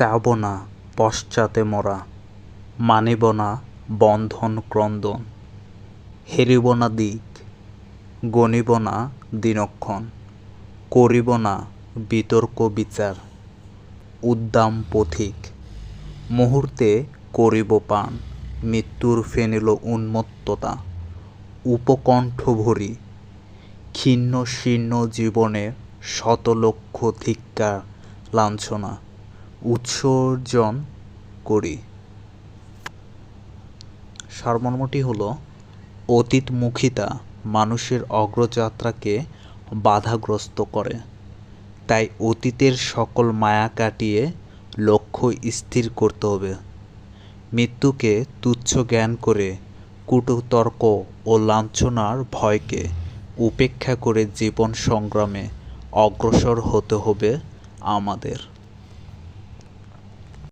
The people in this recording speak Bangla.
চাব না পশ্চাতে মোরা, মানিব না বন্ধন ক্রন্দন, হেরিব না দিক, গণিব না দিনক্ষণ, করিব না বিতর্ক বিচার, উদ্দাম পথিক, মুহূর্তে করিব পান, মৃত্যুর ফেনিল উন্মত্ততা, উপকণ্ঠ ভরি, ক্ষীণ শীর্ণ জীবনে শত লক্ষ ধিক্কার, লাঞ্ছনা উৎসর্জন করি। সারমর্মটি হলো, অতীতমুখিতা মানুষের অগ্রযাত্রাকে বাধাগ্রস্ত করে। তাই অতীতের সকল মায়া কাটিয়ে লক্ষ্য স্থির করতে হবে। মৃত্যুকে তুচ্ছ জ্ঞান করে কূটতর্ক ও লাঞ্ছনার ভয়কে উপেক্ষা করে জীবন সংগ্রামে অগ্রসর হতে হবে আমাদের।